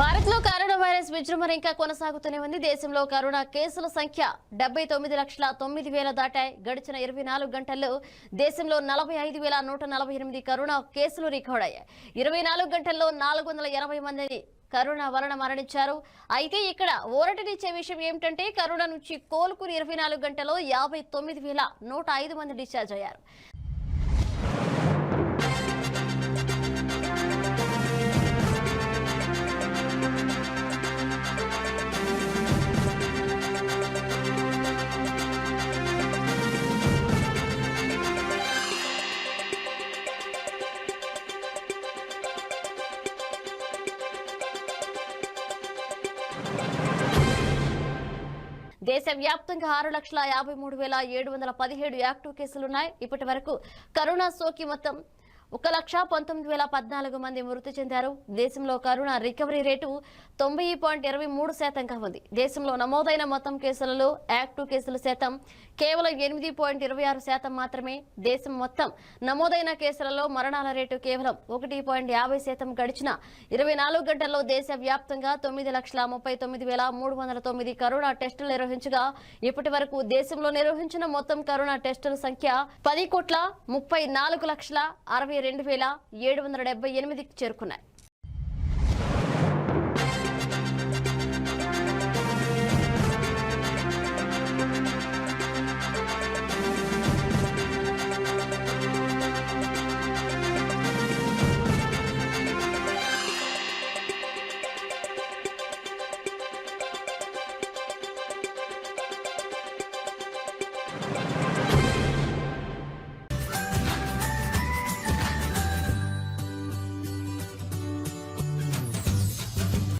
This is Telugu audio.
భారత్లో కరోనా వైరస్ విజృంభణ ఇంకా కొనసాగుతూనే ఉంది. దేశంలో కరోనా కేసుల సంఖ్య డెబ్బై తొమ్మిది లక్షల తొమ్మిది వేల దాటాయి. గడిచిన ఇరవై నాలుగు గంటల్లో దేశంలో నలభై ఐదు వేల నూట నలభై ఎనిమిది కరోనా కేసులు రికార్డ్ అయ్యాయి. ఇరవై నాలుగు గంటల్లో నాలుగు వందల ఎనభై మందిని కరోనా వలన మరణించారు. అయితే ఇక్కడ ఊరటనిచ్చే విషయం ఏమిటంటే కరోనా నుంచి కోలుకుని ఇరవై నాలుగు గంటల్లో యాభై తొమ్మిది వేల నూట ఐదు మంది డిశ్చార్జ్ అయ్యారు. దేశవ్యాప్తంగా ఆరు లక్షల యాభై మూడు వేల ఏడు వందల పదిహేడు యాక్టివ్ కేసులున్నాయి. ఇప్పటి వరకు కరోనా సోకి మొత్తం ఒక లక్ష పంతొమ్మిది వేల పద్నాలుగు మంది మృతి చెందారు. దేశంలో కరోనా రికవరీ రేటు తొంభై పాయింట్ ఇరవై మూడు శాతంగా ఉంది దేశంలో నమోదైన మొత్తం కేసులలో యాక్టివ్ కేసుల శాతం కేవలం ఎనిమిది పాయింట్ ఇరవై ఆరు శాతం మాత్రమే. దేశం మొత్తం నమోదైన కేసులలో మరణాల రేటు కేవలం ఒకటి పాయింట్ యాభై శాతం గడిచిన ఇరవై నాలుగు గంటల్లో దేశవ్యాప్తంగా తొమ్మిది లక్షల ముప్పై తొమ్మిది వేల మూడు వందల తొమ్మిది కరోనా టెస్టులు నిర్వహించగా ఇప్పటి వరకు దేశంలో నిర్వహించిన మొత్తం కరోనా టెస్టుల సంఖ్య పది కోట్ల ముప్పై నాలుగు లక్షల అరవై రెండు వేల ఏడు వందల డెబ్బై ఎనిమిదికి చేరుకున్నాయి